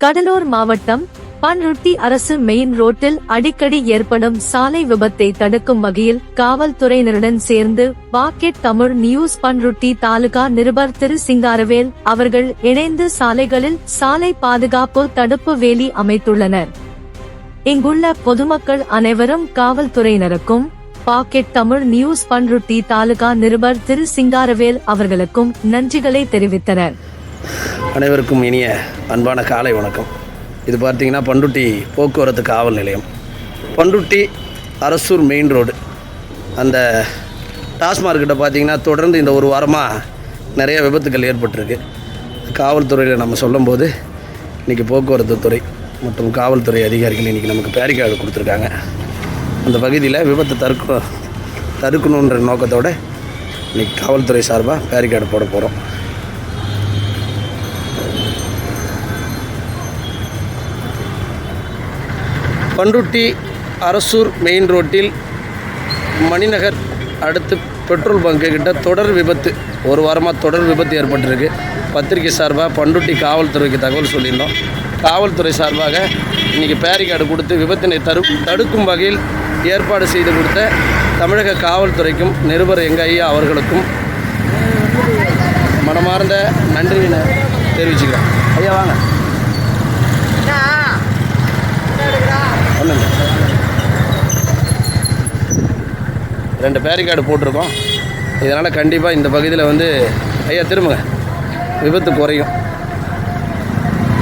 கடலூர் மாவட்டம் பன்ருட்டி அரசு மெயின் ரோட்டில் அடிக்கடி ஏற்படும் சாலை விபத்தை தடுக்கும் வகையில் காவல்துறையினருடன் சேர்ந்து பாக்கெட் தமிழ் நியூஸ் பன்ருட்டி தாலுகா நிருபர் திரு சிங்காரவேல் அவர்கள் இணைந்து சாலைகளில் சாலை பாதுகாப்பு தடுப்பு வேலி அமைத்துள்ளனர். இங்குள்ள பொதுமக்கள் அனைவரும் காவல்துறையினருக்கும் பாக்கெட் தமிழ் நியூஸ் பன்ருட்டி தாலுகா நிருபர் திரு சிங்காரவேல் அவர்களுக்கும் நன்றிகளை தெரிவித்தனர். அனைவருக்கும் இனிய அன்பான காலை வணக்கம். இது பார்த்தீங்கன்னா பண்டுட்டி போக்குவரத்து காவல் நிலையம். Panruti Arasur main road. அந்த டாஸ்மார்க்கிட்ட பார்த்தீங்கன்னா தொடர்ந்து இந்த ஒரு வாரமாக நிறைய விபத்துக்கள் ஏற்பட்டிருக்கு. காவல்துறையில் நம்ம சொல்லும்போது இன்றைக்கி போக்குவரத்து துறை மற்றும் காவல்துறை அதிகாரிகள் இன்றைக்கி நமக்கு பேரிகார்டு கொடுத்துருக்காங்க. அந்த பகுதியில் விபத்தை தடுக்க தடுக்கணுன்ற நோக்கத்தோடு இன்றைக்கி காவல்துறை சார்பாக பேரிகார்டு போட போகிறோம் பண்ருட்டி அரசூர் மெயின் ரோட்டில் மணிநகர் அடுத்து பெட்ரோல் பங்கு கிட்ட தொடர் விபத்து. ஒரு வாரமாக தொடர் விபத்து ஏற்பட்டிருக்கு. பத்திரிகை சார்பாக பண்ருட்டி காவல்துறைக்கு தகவல் சொல்லியிருந்தோம். காவல்துறை சார்பாக இன்றைக்கி பேரிகார்டு கொடுத்து விபத்தினை தடு தடுக்கும் வகையில் ஏற்பாடு செய்து கொடுத்த தமிழக காவல்துறைக்கும் நிருபர் எங்க ஐயா அவர்களுக்கும் மனமார்ந்த நன்றியினை தெரிவிச்சுக்கிறேன். ஐயா வாங்க. ரெண்டு பேரிகார்டு போட்டிருக்கோம். இதனால் கண்டிப்பாக இந்த பகுதியில் வந்து ஐயா திரும்புங்க. விபத்து குறையும்.